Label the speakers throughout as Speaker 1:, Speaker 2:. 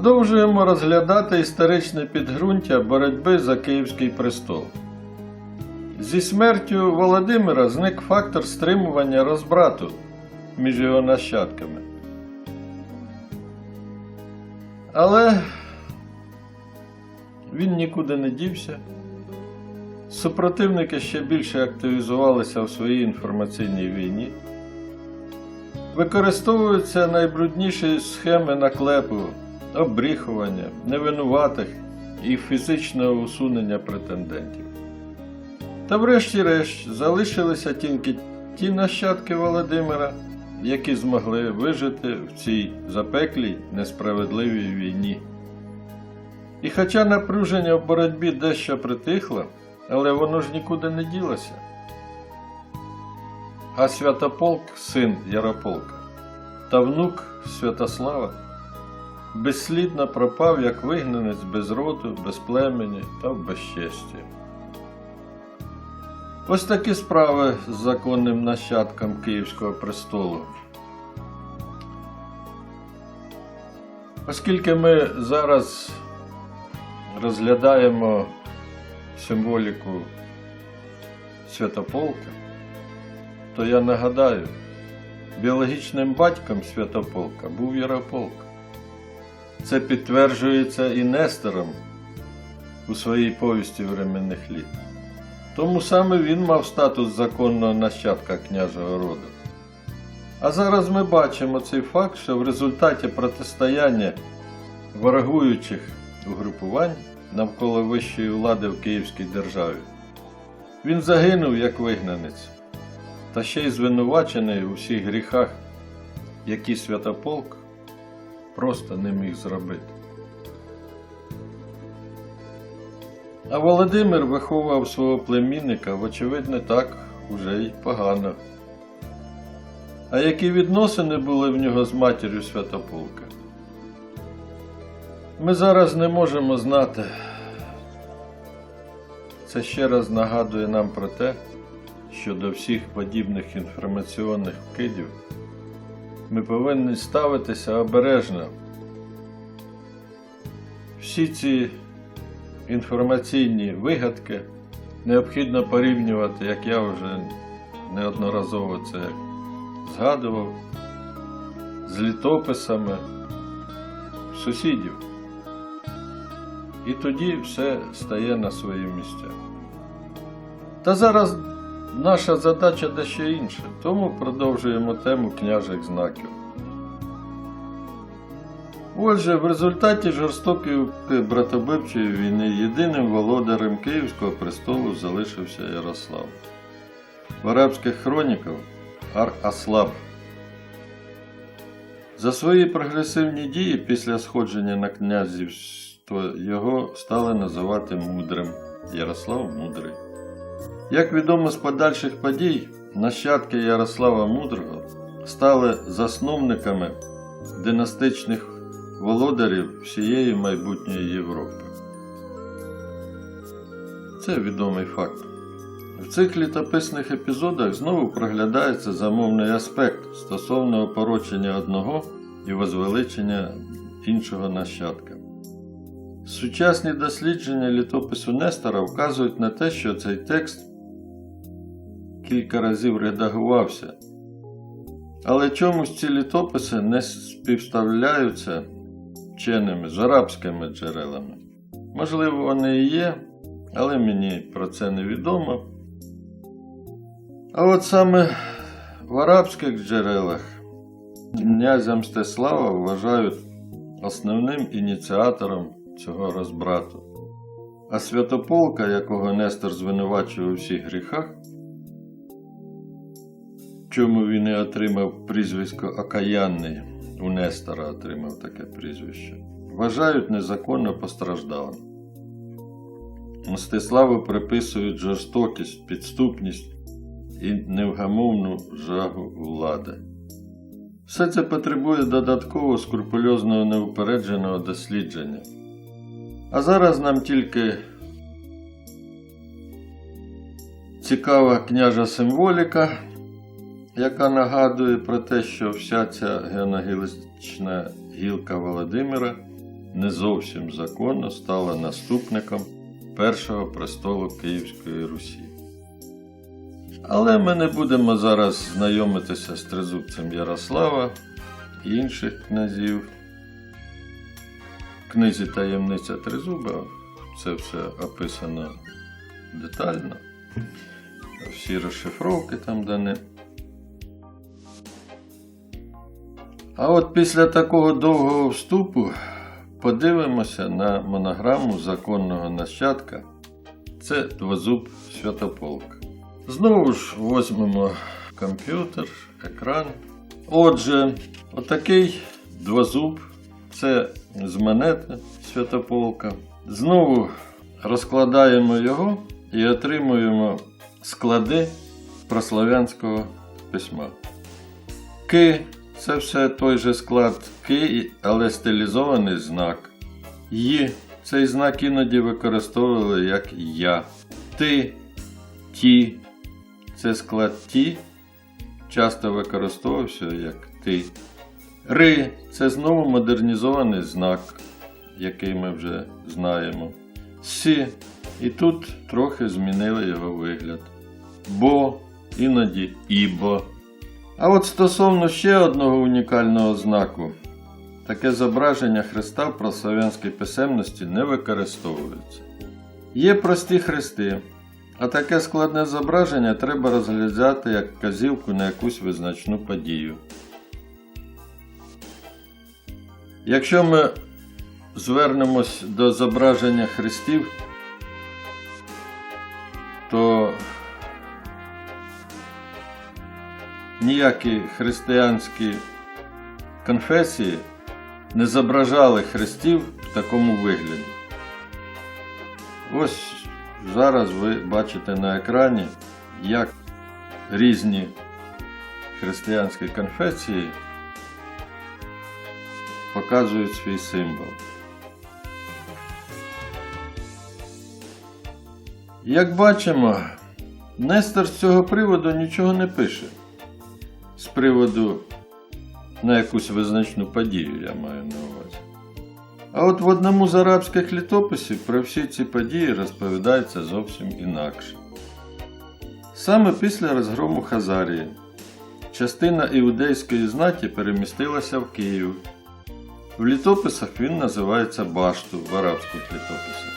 Speaker 1: Продовжуємо розглядати історичне підґрунтя боротьби за Київський престол. Зі смертю Володимира зник фактор стримування розбрату між його нащадками. Але він нікуди не дівся. Супротивники ще більше активізувалися в своїй інформаційній війні. Використовуються найбрудніші схеми наклепу, обріхування, невинуватих і фізичного усунення претендентів. Та врешті-решт залишилися тільки ті нащадки Володимира, які змогли вижити в цій запеклій несправедливій війні. І хоча напруження в боротьбі дещо притихло, але воно ж нікуди не ділося. А Святополк, син Ярополка, та внук Святослава, безслідно пропав як вигнанець без роду, без племені та в безчесті. Ось такі справи з законним нащадком Київського престолу. Оскільки ми зараз розглядаємо символіку Святополка, то я нагадаю, біологічним батьком Святополка був Ярополк. Це підтверджується і Нестором у своїй повісті временних літ. Тому саме він мав статус законного нащадка княжого роду. А зараз ми бачимо цей факт, що в результаті протистояння ворогуючих угрупувань навколо вищої влади в Київській державі він загинув як вигнанець, та ще й звинувачений у всіх гріхах, які Святополк просто не міг зробити. А Володимир виховував свого племінника, вочевидь, не так уже й погано. А які відносини були в нього з матір'ю Святополка? Ми зараз не можемо знати. Це ще раз нагадує нам про те, що до всіх подібних інформаційних вкидів ми повинні ставитися обережно. Всі ці інформаційні вигадки необхідно порівнювати, як я вже неодноразово це згадував, з літописами сусідів. І тоді все стає на свої місця. Та зараз наша задача дещо інша, тому продовжуємо тему княжих знаків. Отже, в результаті жорстокої братобивчої війни єдиним володарем Київського престолу залишився Ярослав. В арабських хроніках Ар-Аслаб. За свої прогресивні дії після сходження на князівство його стали називати мудрим Ярослав Мудрий. Як відомо з подальших подій, нащадки Ярослава Мудрого стали засновниками династичних володарів всієї майбутньої Європи. Це відомий факт. В цих літописних епізодах знову проглядається замовний аспект стосовно опорочення одного і возвеличення іншого нащадка. Сучасні дослідження літопису Нестора вказують на те, що цей текст кілька разів редагувався, але чомусь ці літописи не співставляються вченими з арабськими джерелами. Можливо, вони і є, але мені про це не відомо. А от саме в арабських джерелах князя Мстислава вважають основним ініціатором цього розбрату. А Святополка, якого Нестор звинувачує у всіх гріхах, чому він і отримав прізвисько Окаянний, у Нестора отримав таке прізвище, вважають незаконно постраждалим. Мстиславу приписують жорстокість, підступність і невгамовну жагу влади. Все це потребує додатково скрупульозного неупередженого дослідження. А зараз нам тільки цікава княжа символіка, яка нагадує про те, що вся ця геонагілистична гілка Володимира не зовсім законно стала наступником першого престолу Київської Русі. Але ми не будемо зараз знайомитися з тризубцем Ярослава і інших князів. В книзі Таємниця Тризуба це все описано детально. Всі розшифровки там дані. А от після такого довгого вступу подивимося на монограму законного нащадка. Це двозуб Святополк. Знову ж возьмемо комп'ютер, екран. Отже, отакий двозуб це з монети Святополка. Знову розкладаємо його і отримуємо склади прослав'янського письма. Це все той же склад Ки, але стилізований знак. Ї цей знак іноді використовували як Я. Ти, ті це склад ті, часто використовувався як ти. Ри це знову модернізований знак, який ми вже знаємо. Сі і тут трохи змінили його вигляд. Бо, іноді ібо. А от стосовно ще одного унікального знаку, таке зображення Христа в прослав'янській писемності не використовується. Є прості хрести, а таке складне зображення треба розглядати як вказівку на якусь визначну подію. Якщо ми звернемось до зображення хрестів, то ніякі християнські конфесії не зображали хрестів в такому вигляді. Ось зараз ви бачите на екрані, як різні християнські конфесії показують свій символ. Як бачимо, Нестор з цього приводу нічого не пише. З приводу на якусь визначну подію, я маю на увазі. А от в одному з арабських літописів про всі ці події розповідається зовсім інакше. Саме після розгрому Хазарії частина іудейської знаті перемістилася в Київ. В літописах він називається Башту в арабських літописах.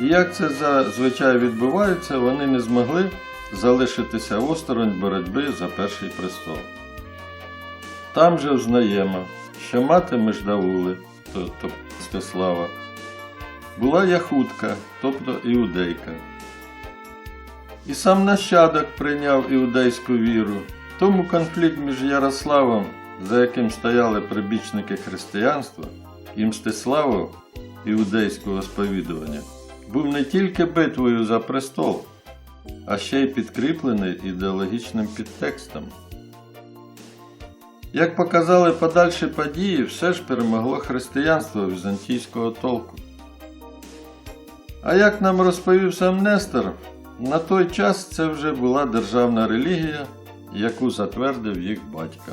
Speaker 1: І як це зазвичай відбувається, вони не змогли залишитися осторонь боротьби за перший престол. Там же взнаємо, що мати Междаули, тобто Стеслава, була яхутка, тобто іудейка. І сам нащадок прийняв іудейську віру, тому конфлікт між Ярославом, за яким стояли прибічники християнства, і Мстиславом іудейського сповідування, був не тільки битвою за престол, а ще й підкріплений ідеологічним підтекстом. Як показали подальші події, все ж перемогло християнство візантійського толку. А як нам розповів сам Нестор, на той час це вже була державна релігія, яку затвердив їх батько.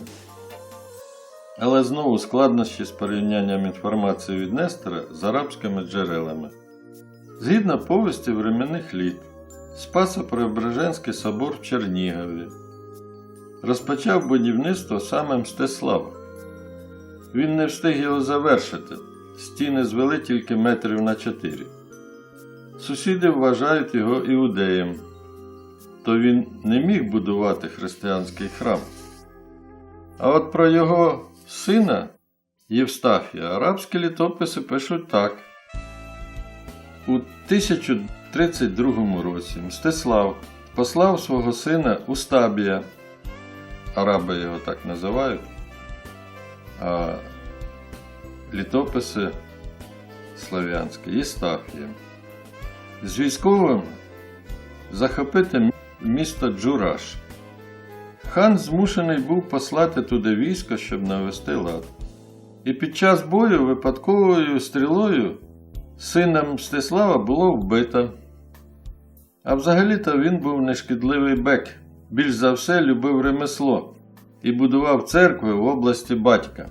Speaker 1: Але знову складнощі з порівнянням інформації від Нестора з арабськими джерелами. Згідно повісті временних літ, Спасо-Преображенський собор в Чернігові розпочав будівництво саме Мстислав. Він не встиг його завершити, стіни звели тільки метрів на чотири. Сусіди вважають його іудеєм, то він не міг будувати християнський храм. А от про його сина Євстафія арабські літописи пишуть так. У 1032 році Мстислав послав свого сина Устабія, араби його так називають, а літописи слав'янські Єстафія, з військовим захопити місто Джураш. Хан змушений був послати туди військо, щоб навести лад. І під час бою випадковою стрілою сина Мстислава було вбито. А взагалі-то він був нешкідливий бек, більш за все любив ремесло і будував церкви в області батька.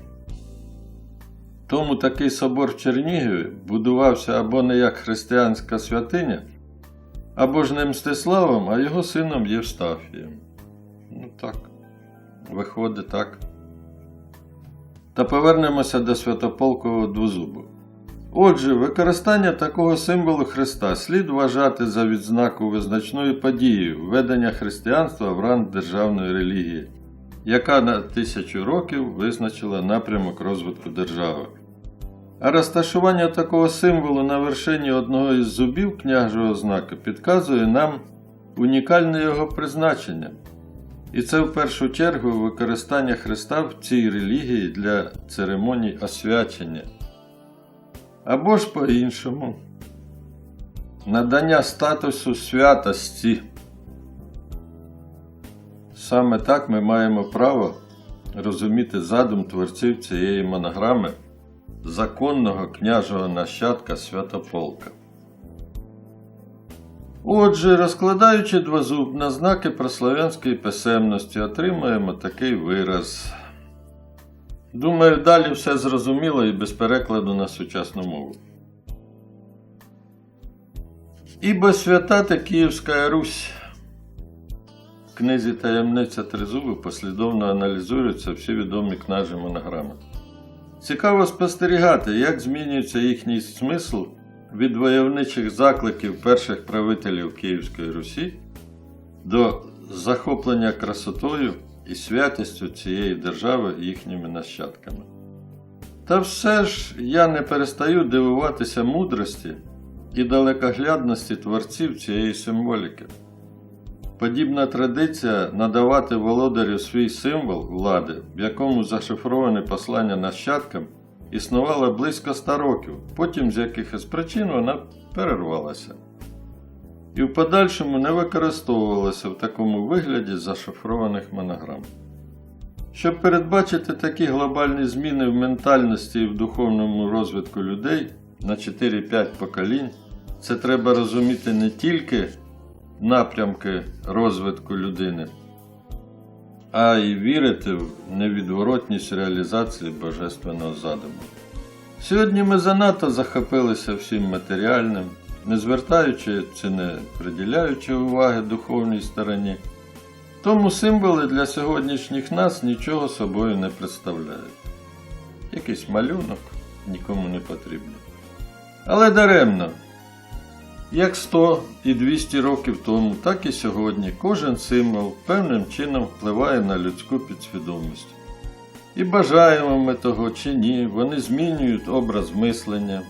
Speaker 1: Тому такий собор в Чернігові будувався або не як християнська святиня, або ж не Мстиславом, а його сином Євстафієм. Ну так, виходить так. Та повернемося до Святополкового двозубу. Отже, використання такого символу Христа слід вважати за відзнаку визначною подією введення християнства в ранг державної релігії, яка на тисячу років визначила напрямок розвитку держави. А розташування такого символу на вершині одного із зубів княжого знака підказує нам унікальне його призначення. І це в першу чергу використання Христа в цій релігії для церемоній освячення. Або ж по-іншому. Надання статусу святості. Саме так ми маємо право розуміти задум творців цієї монограми законного княжого нащадка Святополка. Отже, розкладаючи двозуб на знаки прославянської писемності, отримаємо такий вираз. Думаю, далі все зрозуміло і без перекладу на сучасну мову. Ібо свята та Київська Русь. В книзі Таємниця Тризуби послідовно аналізуються всі відомі кнажі монограми. Цікаво спостерігати, як змінюється їхній смисл від войовничих закликів перших правителів Київської Русі до захоплення красотою і святістю цієї держави їхніми нащадками. Та все ж я не перестаю дивуватися мудрості і далекоглядності творців цієї символіки. Подібна традиція надавати володарю свій символ влади, в якому зашифроване послання нащадкам, існувала близько ста років, потім з якихось причин вона перервалася. І в подальшому не використовувалася в такому вигляді зашифрованих монограм. Щоб передбачити такі глобальні зміни в ментальності і в духовному розвитку людей на 4-5 поколінь, це треба розуміти не тільки напрямки розвитку людини, а й вірити в невідворотність реалізації божественного задуму. Сьогодні ми занадто захопилися всім матеріальним, не звертаючи чи не приділяючи уваги духовній стороні, тому символи для сьогоднішніх нас нічого собою не представляють. Якийсь малюнок нікому не потрібний. Але даремно. Як 100 і 200 років тому, так і сьогодні кожен символ певним чином впливає на людську підсвідомість. І бажаємо ми того чи ні, вони змінюють образ мислення,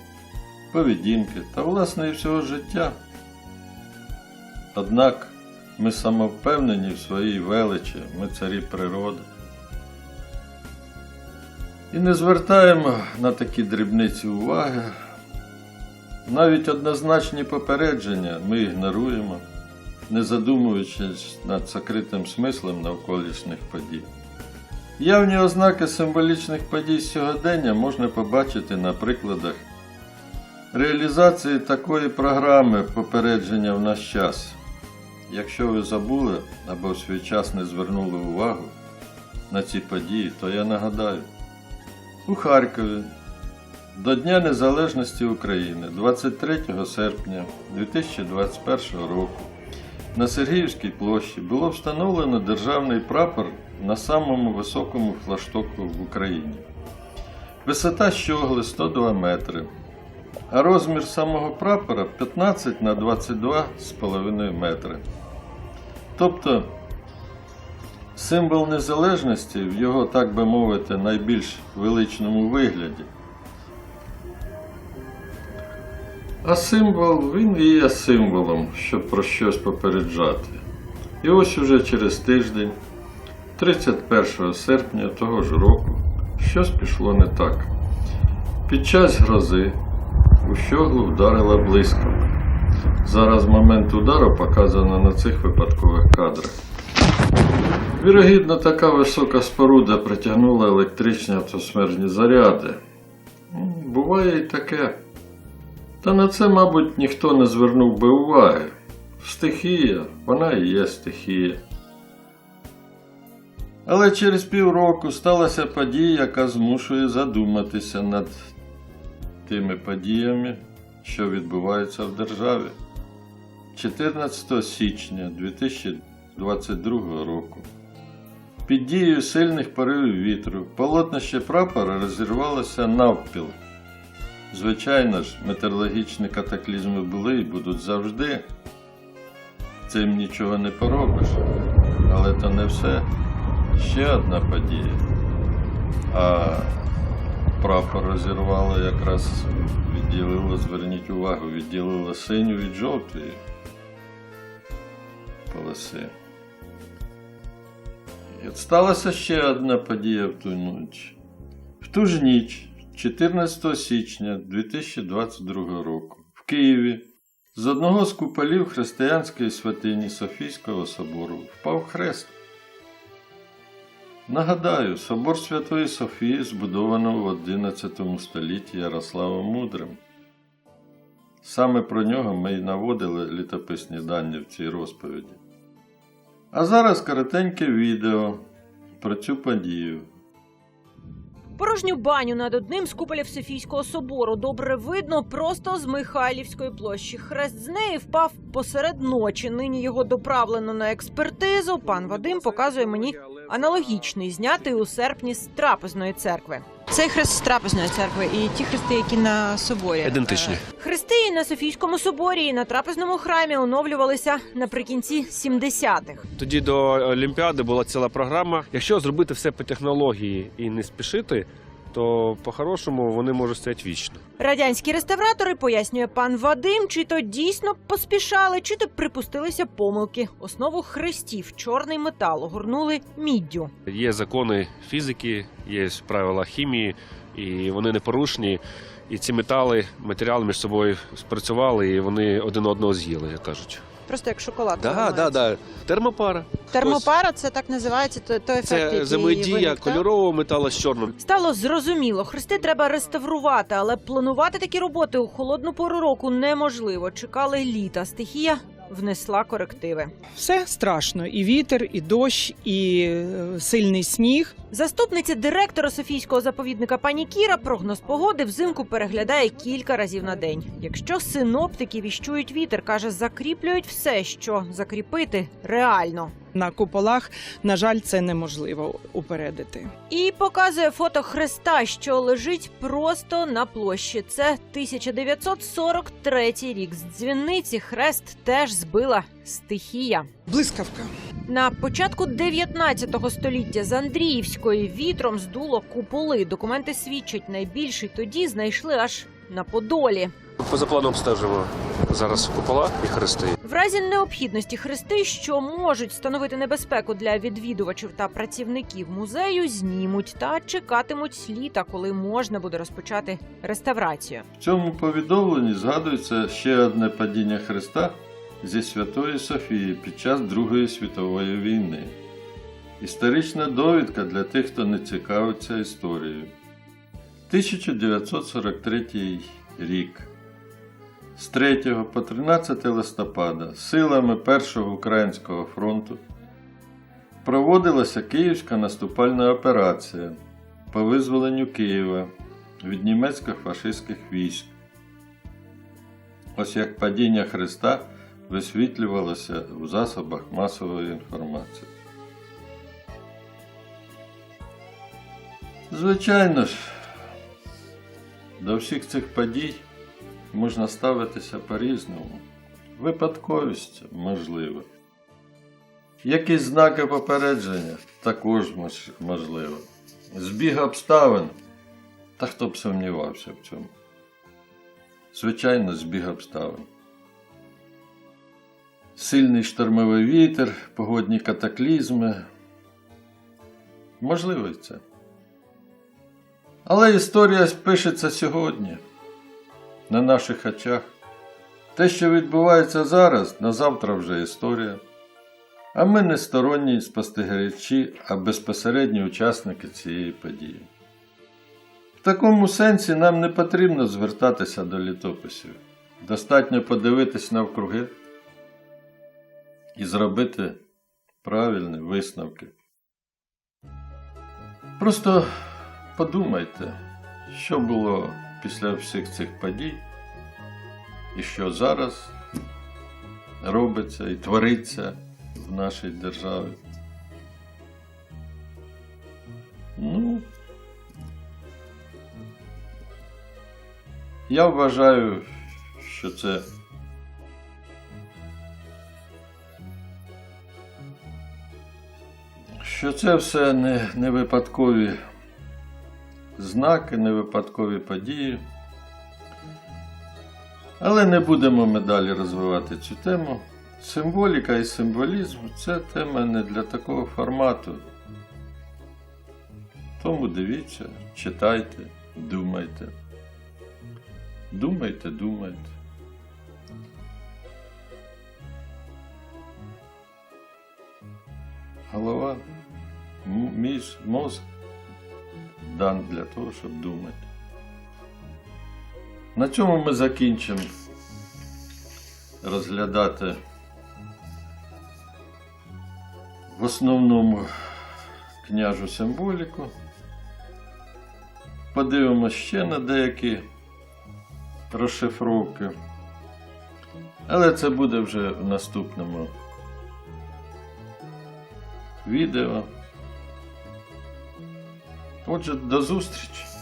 Speaker 1: поведінки та, власне, і всього життя. Однак ми самовпевнені в своїй величі, ми царі природи. І не звертаємо на такі дрібниці уваги. Навіть однозначні попередження ми ігноруємо, не задумуючись над закритим смислом навколишніх подій. Явні ознаки символічних подій сьогодення можна побачити на прикладах реалізації такої програми попередження в наш час. Якщо ви забули або в свій час не звернули увагу на ці події, то я нагадаю, у Харкові до Дня Незалежності України 23 серпня 2021 року на Сергіївській площі було встановлено державний прапор на самому високому флаштоку в Україні. Висота щогли 102 метри, а розмір самого прапора 15 на 22,5 метри. Тобто символ незалежності в його, так би мовити, найбільш величному вигляді. А символ він і є символом, щоб про щось попереджати. І ось уже через тиждень, 31 серпня того ж року, щось пішло не так. Під час грози у щоглу вдарила блискавка. Зараз момент удару показано на цих випадкових кадрах. Вірогідно, така висока споруда притягнула електричні атмосферні заряди. Буває і таке. Та на це, мабуть, ніхто не звернув би уваги. Стихія, вона і є стихія. Але через півроку сталася подія, яка змушує задуматися над тими подіями, що відбуваються в державі. 14 січня 2022 року під дією сильних поривів вітру полотнище прапора розірвалося навпіл. Звичайно ж, метеорологічні катаклізми були і будуть завжди. Цим нічого не поробиш. Але то не все. Ще одна подія. А прапор розірвало якраз відділило, зверніть увагу, відділило синю від жовтої полоси. І от сталася ще одна подія в ту ніч. В ту ж ніч, 14 січня 2022 року, в Києві з одного з куполів християнської святині Софійського собору впав хрест. Нагадаю, собор Святої Софії збудовано в 11 столітті Ярославом Мудрим. Саме про нього ми й наводили літописні дані в цій розповіді. А зараз коротеньке відео про цю подію.
Speaker 2: Порожню баню над одним з куполів Софійського собору добре видно просто з Михайлівської площі. Хрест з неї впав посеред ночі. Нині його доправлено на експертизу. Пан Вадим показує мені аналогічний, знятий у серпні з трапезної церкви.
Speaker 3: Цей хрест з трапезної церкви і ті хрести, які на соборі.
Speaker 4: Ідентичні.
Speaker 3: Е,
Speaker 2: Хрести і на Софійському соборі і на трапезному храмі оновлювалися наприкінці 70-х.
Speaker 4: Тоді до Олімпіади була ціла програма. Якщо зробити все по технології і не спішити, то по-хорошому вони можуть стояти вічно.
Speaker 2: Радянські реставратори, пояснює пан Вадим, чи то дійсно поспішали, чи то припустилися помилки. Основу хрестів чорний метал огорнули міддю.
Speaker 4: Є закони фізики, є правила хімії, і вони непорушні. І ці метали, матеріали між собою спрацювали, і вони один одного з'їли, як кажуть.
Speaker 3: Просто як шоколад.
Speaker 4: Да, да, да. Термопара.
Speaker 3: Термопара це так називається. То, то ефект,
Speaker 4: Це
Speaker 3: який
Speaker 4: взаємодія
Speaker 3: виник, так?
Speaker 4: кольорового металу з чорним.
Speaker 2: Стало зрозуміло, хрести треба реставрувати, але планувати такі роботи у холодну пору року неможливо. Чекали літа. Стихія внесла корективи.
Speaker 5: Все страшно: і вітер, і дощ, і е, сильний сніг.
Speaker 2: Заступниця директора Софійського заповідника пані Кіра прогноз погоди взимку переглядає кілька разів на день. Якщо синоптики віщують вітер, каже, закріплюють все, що закріпити реально.
Speaker 5: На куполах, на жаль, це неможливо упередити.
Speaker 2: І показує фото хреста, що лежить просто на площі. Це 1943 рік. З дзвіниці хрест теж збила стихія.
Speaker 5: Блискавка.
Speaker 2: На початку 19 століття з Андріївської вітром здуло куполи. Документи свідчать, найбільший тоді знайшли аж на Подолі.
Speaker 4: Поза планом стежимо зараз купола і хрести.
Speaker 2: В разі необхідності хрести, що можуть становити небезпеку для відвідувачів та працівників музею, знімуть та чекатимуть літа, коли можна буде розпочати реставрацію.
Speaker 1: В цьому повідомленні згадується ще одне падіння Христа зі Святої Софії під час Другої світової війни. Історична довідка для тих, хто не цікавиться історією. 1943 рік. З 3 по 13 листопада силами Першого Українського фронту проводилася Київська наступальна операція по визволенню Києва від німецько-фашистських військ. Ось як падіння Христа висвітлювалося в засобах масової інформації. Звичайно ж, до всіх цих подій можна ставитися по-різному. Випадковість можливо. Якісь знаки попередження також мож- можливо. Збіг обставин. Та хто б сумнівався в цьому? Звичайно, збіг обставин. Сильний штормовий вітер, погодні катаклізми. Можливо це. Але історія пишеться сьогодні, на наших очах. Те, що відбувається зараз, на завтра вже історія. А ми не сторонні спостерігачі, а безпосередні учасники цієї події. В такому сенсі нам не потрібно звертатися до літописів. Достатньо подивитись навкруги і зробити правильні висновки. Просто подумайте, що було після всіх цих подій, і що зараз робиться і твориться в нашій державі. Ну, я вважаю, що це що це все не, не випадкові знаки, не випадкові події. Але не будемо ми далі розвивати цю тему. Символіка і символізм це тема не для такого формату. Тому дивіться, читайте, думайте. Думайте, думайте. Голова, між, мозг дан для того, щоб думати. На цьому ми закінчимо розглядати в основному княжу символіку. Подивимося ще на деякі розшифровки. Але це буде вже в наступному відео. Отже, до зустрічі!